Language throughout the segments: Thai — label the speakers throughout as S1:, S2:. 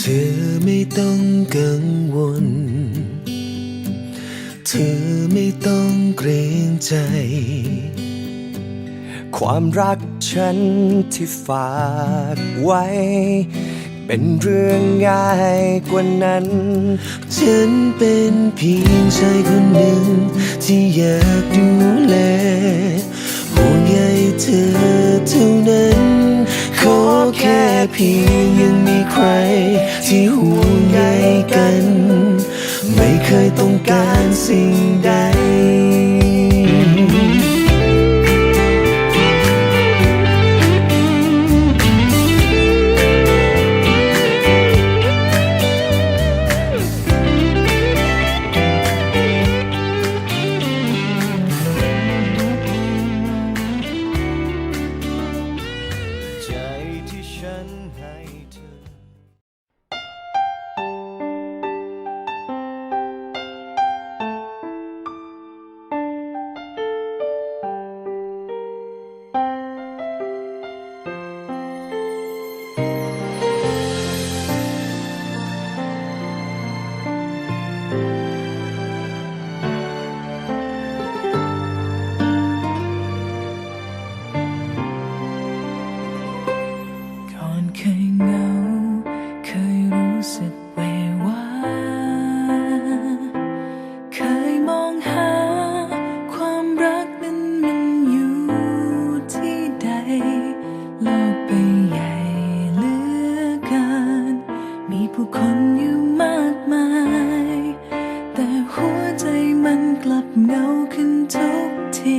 S1: ธอไม่ต้องกังวล เธอไม่ต้องเกรงใจ ความรักฉันที่ฝากไว้ เป็นเรื่องง่ายกว่านั้น ฉันเป็นเพียงชายคนหนึ่ง ที่อยากดูแลห่วงใยเธอเท่านั้น เพียงยังมีใคร ที่ห่วงใยกัน ไม่เคยต้องการสิ่งใด
S2: ก่ แต่หัวใจมันกลับเงาขึ้นทุกที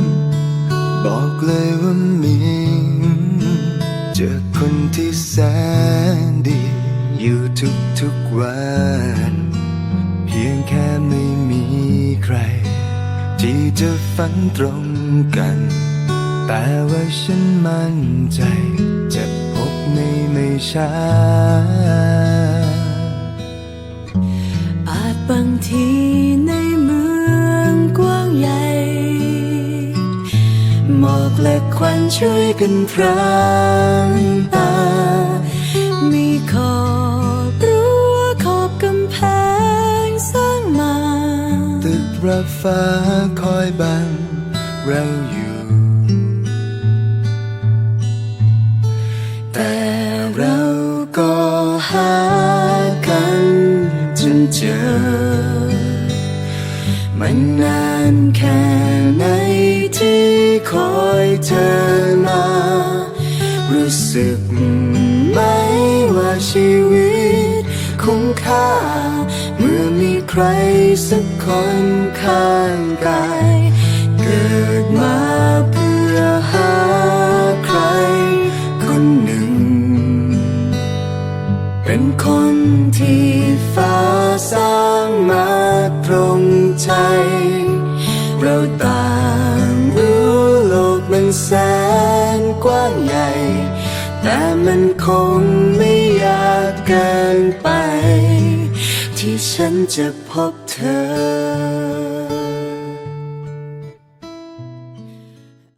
S1: ทุกวัน เพียงแค่ไม่มีใคร ที่จะฝันตรงกัน แต่ว่าฉันมั่นใจ จะพบในไม่ช้า
S2: อาจบางทีในเมืองกว้างใหญ่หมอกและควันช่วยกันพรางตา มีขอ
S1: ฟ้าคอยบังเราอยู่ แต่เราก็หากันจนเจอ มันนานแค่ไหนที่คอยเธอมา รู้สึกไหมว่าชีวิตคุ้มค่า ใครสักคนข้างกายเกิดมาเพื่อหาใครคนหนึ่ง เป็นคนที่ฟ้าสร้างมาตรงใจ เราต่างรู้โลกมันแสนกว้างใหญ่ แต่มันคง จะพบเธอ